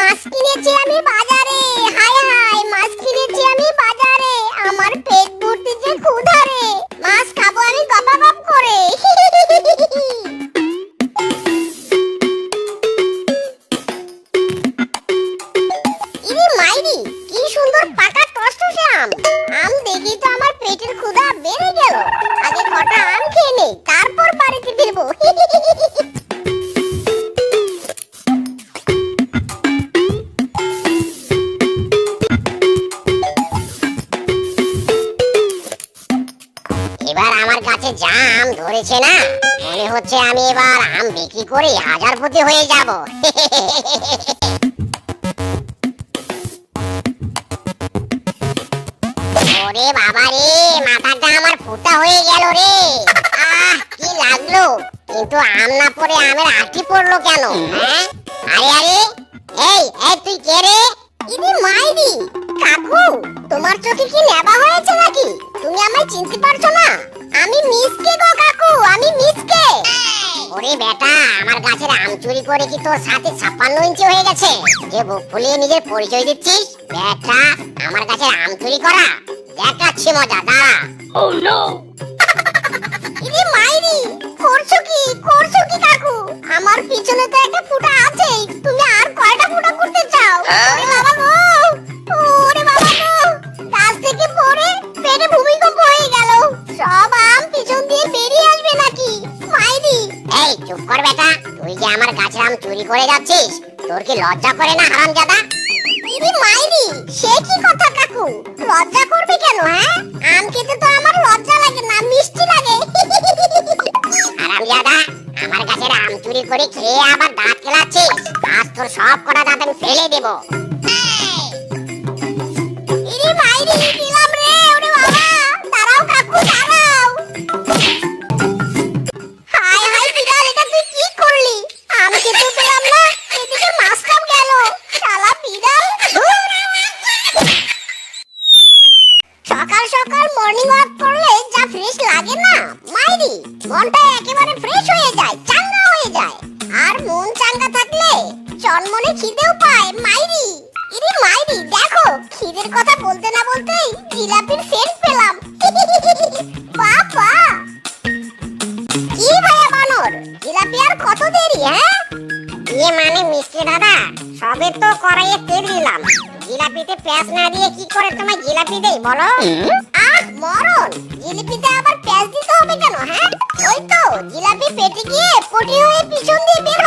মাছ কিনেছি আমি বাজারে। হায় হায়, মাছ কিনেছি আমি বাজারে। আমার পেট ভর্তি যে ক্ষুধারে মাছ খাব আমি গপাগপ করে। হচ্ছে আমি এবার আম বিক্রি করে হাজার হাজারপতি হয়ে যাব। ওরে বাবা রে, মাথাটা আমার ফুটা হয়ে গেল রে। আহ, কি লাগল? কিন্তু আম না পড়ে আমের আটি পড়ল কেন? হ্যাঁ? আরে আরে, এই এই তুই কে রে? ইদি মাইদি কাকু, তোমার চোখে কি নেবা হয়েছে নাকি? করে কি তোর সাথে ছাপ্পান্ন ইঞ্চি হয়ে গেছে? যে বুক ফুলিয়ে নিজের পরিচয় দিচ্ছিস? বেটা আমার গাছের আম চুরি করা। দেখাচ্ছি মজা দাঁড়া। Oh! ইরে মাইরি করছ কি? করছ কি কাকু? আমার পিছনে তো একটা ফুটা আছে তুমি আর কয়টা ফুটা করতে চাও? ওরে বাবা গো! ওরে বাবা গো! গাছ থেকে পড়ে পেটে ভূমিকম্প হয়ে গেল। সব আম পিছন দিয়ে বেরিয়ে আসবে নাকি? মাইরি। এই চুপ কর বেটা। যে আমার গাছের আম চুরি করে যাচ্ছিস তোর কি লজ্জা করে না হারামজাদা? দিদি মাইরি সে কি কথা কাকু? লজ্জা করবি কেন হ্যাঁ? আম খেতে তো আমার লজ্জা লাগে না মিষ্টি লাগে। হারামজাদা আমার গাছের আম চুরি করে খেয়ে আবার দাঁত কেলাচ্ছিস আজ তোর সব কটা দাঁত আমি ফেলে দেব। বলতে না বলতেই জিলাপির সেন্ট পেলাম। বাবা! কি ভাইয়া বানর? জিলাপি আর কত দেরি হ্যাঁ? ইয়ে মানে মিষ্টি দাদা সবে তো কড়াইয়ে তেল দিলাম জিলাপিতে পেঁয়াজ না দিয়ে কি করে তোমায় জিলাপি দেই বলো? আহ মরণ! জিলাপিতে আবার পেঁয়াজ দিতে হবে কেন হ্যাঁ? ওই তো জিলাপি পেটে গিয়ে পটি হয়ে পিছন দিয়ে বের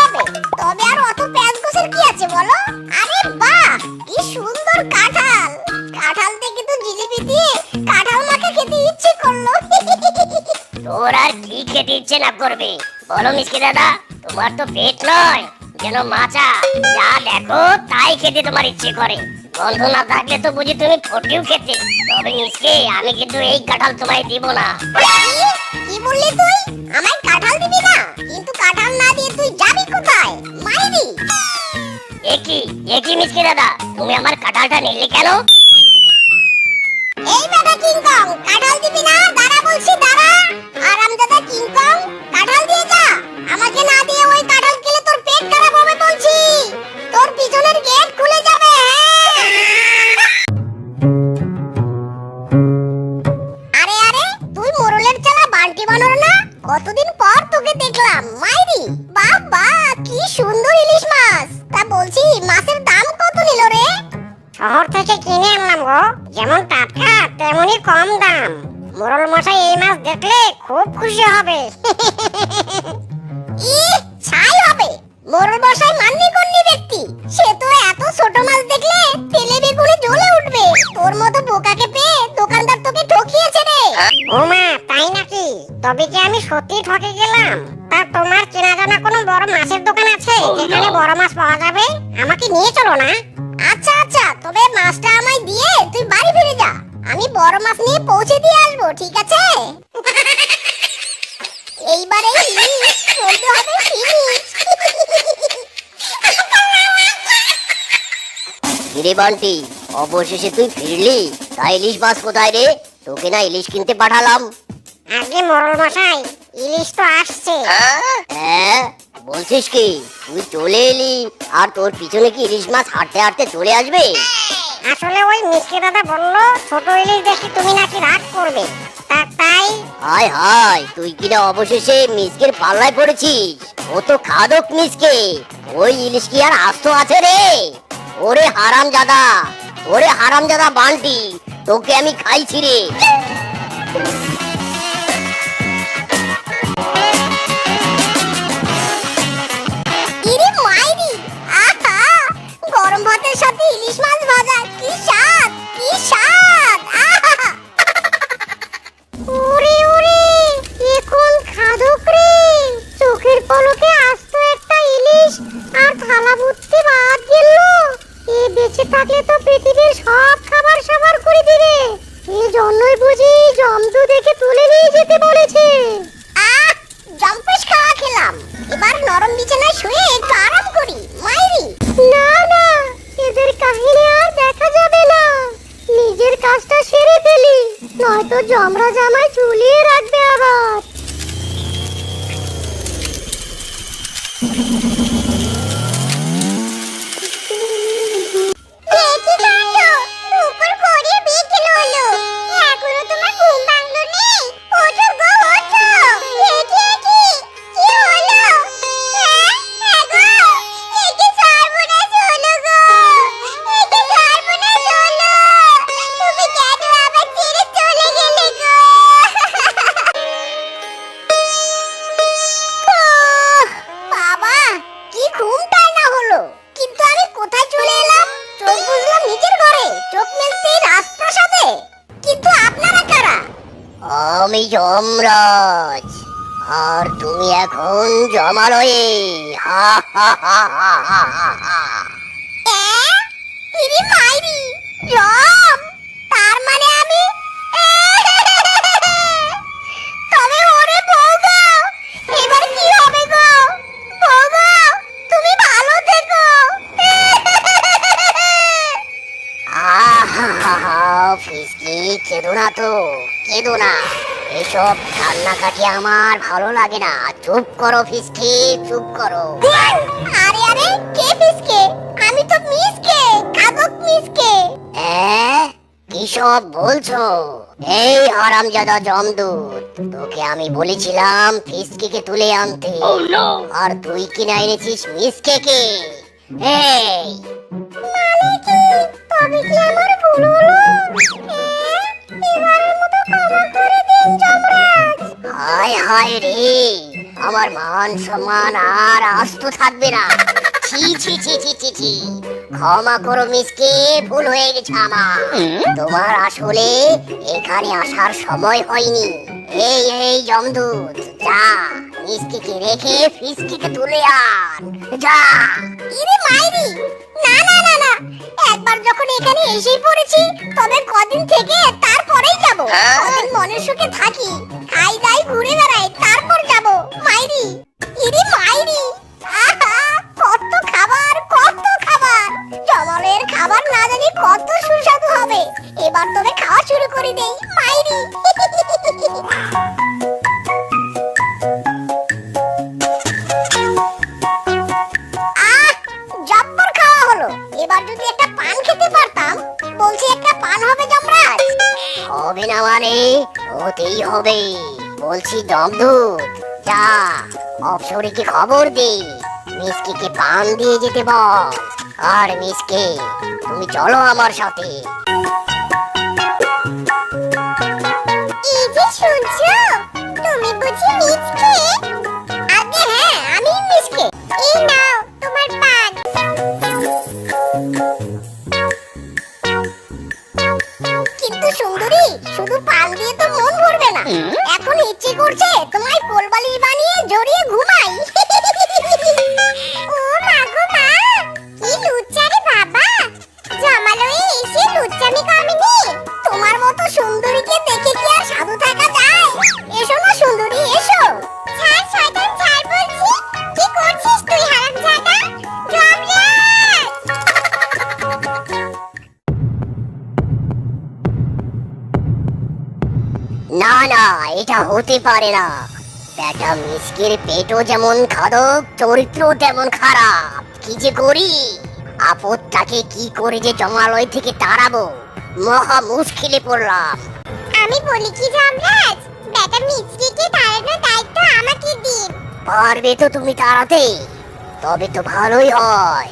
তোর আর কি খেতে ইচ্ছে না করবে? বলো মিসকে দাদা তোমার তো পেট নয় যেন মাচা যা দেখো তাই খেতে তোমার ইচ্ছে করে। গন্ধ না থাকলে তো বুঝি তুমি ফটিও খেতে। তবে মিসকে আমি কিন্তু এই কাঁঠাল তোমায় দিব না। কি? বললি তুই? আমায় কাঁঠাল দিবি না? কিন্তু কাঁঠাল না দিয়ে তুই যাবি কোথায়? মাইরি। একই একই মিসকে দাদা? তুমি আমার কাঁঠালটা নিলে কেন? এই বেটা কাঁঠাল দিবি না? দাঁড়া বলছি দাঁড়া। আরামদাদা কিংকং কাঁঠাল দিয়ে যা। আমাকে না দিয়ে ওই কাঁঠাল খেলে তোর পেট খারাপ হবে বলছি। তোর পিছনের গেট খুলে যাবে হ্যাঁ। আরে আরে, তুই মোরলের চালা বান্টি বানর না? কতদিন পর তোকে দেখলাম, মাইরি। বাহ কি সুন্দর ইলিশ মাছ। তা বলছি, মাছের দাম কত নিল রে? শহর থেকে কিনে আনলাম গো। যেমন টাটকা, তেমনই কম দাম। মোরল মশাই এই মাছ দেখলে খুব খুশি হবে। ইহ, ছাই হবে। মোরল বসাই মান্যি গণ্যি ব্যক্তি। সে তো এত ছোট মাছ দেখলে তেলে বেগুনে জ্বলে উঠবে। তোর মতো বোকাকে পেয়ে দোকানদার তোকে ঠকিয়েছে রে। ও মা তাই নাকি? তবে কি আমি সত্যি ঠকে গেলাম? তা তোমার চেনা জানা কোনো বড় মাছের দোকান আছে যেখানে বড় মাছ পাওয়া যাবে? আমাকে নিয়ে চলো না। আচ্ছা আচ্ছা তবে মাছটা আমায় দিয়ে তুই বাড়ি ফিরে যা। আমি বড় মাছ নিয়ে পৌঁছে দিয়ে আসব ঠিক আছে? এইবারে হবে ফিনিশ কিরে বান্টি অবশেষে তুই ফিরলি? তাই ইলিশ মাছ কোথায় রে? তোকে না ইলিশ কিনতে পাঠালাম। আগে মোরল মশাই ইলিশ তো আসছে। হ্যাঁ? বলছিস কি তুই চলে এলি আর তোর পিছনে কি ইলিশ মাছ হাঁটতে হাঁটতে চলে আসবে? আসলে ওই মিষ্টি দাদা বলল, ছোট ইলিশ দেখি তুমি নাকি রাগ করবে। তা তাই হায় হায়, তুই কিনা অবশেষে মিসকের পাল্লায় পড়েছিস? ও তো খাদক মিসকে। ওই ইলিশ কি আর আস্ত আছে রে? ওরে হারাম দাদা ওরে হারাম দাদা বান্টি, তোকে আমি খাইছি রে। গরম ভাতের সাথে ইলিশ মাছ ভাজা, কি স্বাদ কি স্বাদ ওরে ওরে এখন খাদক রে। চোখের পলকে আস্ত একটা ইলিশ, আর থালা ভর্তি ভাত গেল। এ বেঁচে থাকলে তো পৃথিবীর সব খাবার সাবার করে দিবে। এই জন্যই বুঝি জমদু দেখে তুলে নিয়ে যেতে বলেছে যমরাজ আর তুমি এখন জমালয়ে হা হা হা হা হা হা মাইরি জম তার মানে আমি তবে ওরে বউগো এবার কি হবে গো বউগো তুমি ভালো থেকো আহা ফিসকি কেঁদো না তো কেঁদো না এসব কান্নাকাটি আমার ভালো লাগে না। চুপ করো ফিসকি চুপ করো। আরে আরে কে পিসকে আমি তো মিসকে খাদক মিসকে। এ? কি সব বলছো? এই হারামজাদা জমদূত তোকে আমি বলেছিলাম ফিসকিকে তুলে আনতে। আর তুই কিনা এনেছিস মিসকেকে? এই। তবে কি আমার ভুল হলো? এবারের মতো ক্ষমা করে হায় হায় রে আমার মান সম্মান আর আস্ত থাকবে না। ছি ছি ছি ছি ছি ছি। ক্ষমা করো মিসকে ভুল হয়ে গেছে আমার। তোমার আসলে এখানে আসার সময় হয়নি। এই এই জমদূত যা। মিসকে রেখে তুলে আন। যা। ইরে মাইরি না না না না। একবার যখন এখানে এসেই পড়েছি তবে কদিন থেকে তারপরেই যাব। কদিন মনের সুখে থাকি। খাই দাই ঘুরে বেড়াই তারপর যাব। মাইরি পান হবে যমরাজ। হবে না মানে হতেই হবে। বলছি দমদূত, যা, অপসরীকে খবর দে। মিসকিকে পান দিয়ে যেতে বল। আর মিসকে, তুমি চলো আমার সাথে। এই যে শুনছো, তুমি বুঝি মিসকে হতে পারে না। ব্যাটা মিসকির পেটও যেমন খাদক চরিত্র তেমন খারাপ। কি যে করি? আপদটাকে কি করে যে জমালয় থেকে তাড়াবো? মহা মুশকিলে পড়লাম। আমি বলি কি জামরাজ? ব্যাটা মিসকিকে তাড়ানোর দায়িত্ব আমাকে দিন। পারবে তো তুমি তাড়াতে তবে তো ভালোই হয়।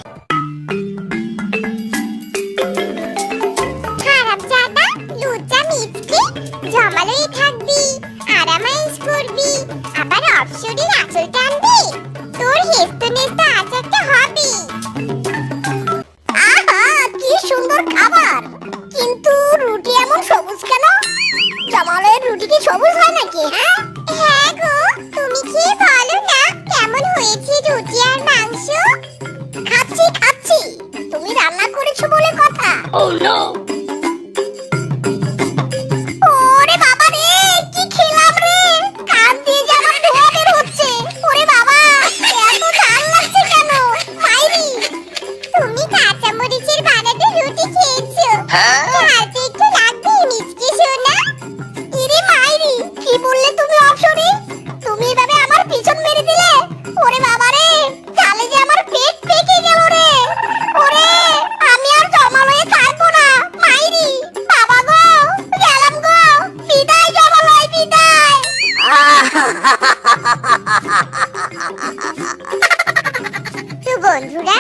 তো বন্ধুরা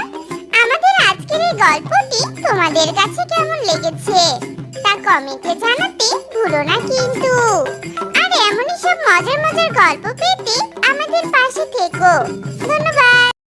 আমাদের আজকের এই গল্পটি তোমাদের কাছে কেমন লেগেছে তা কমেন্টে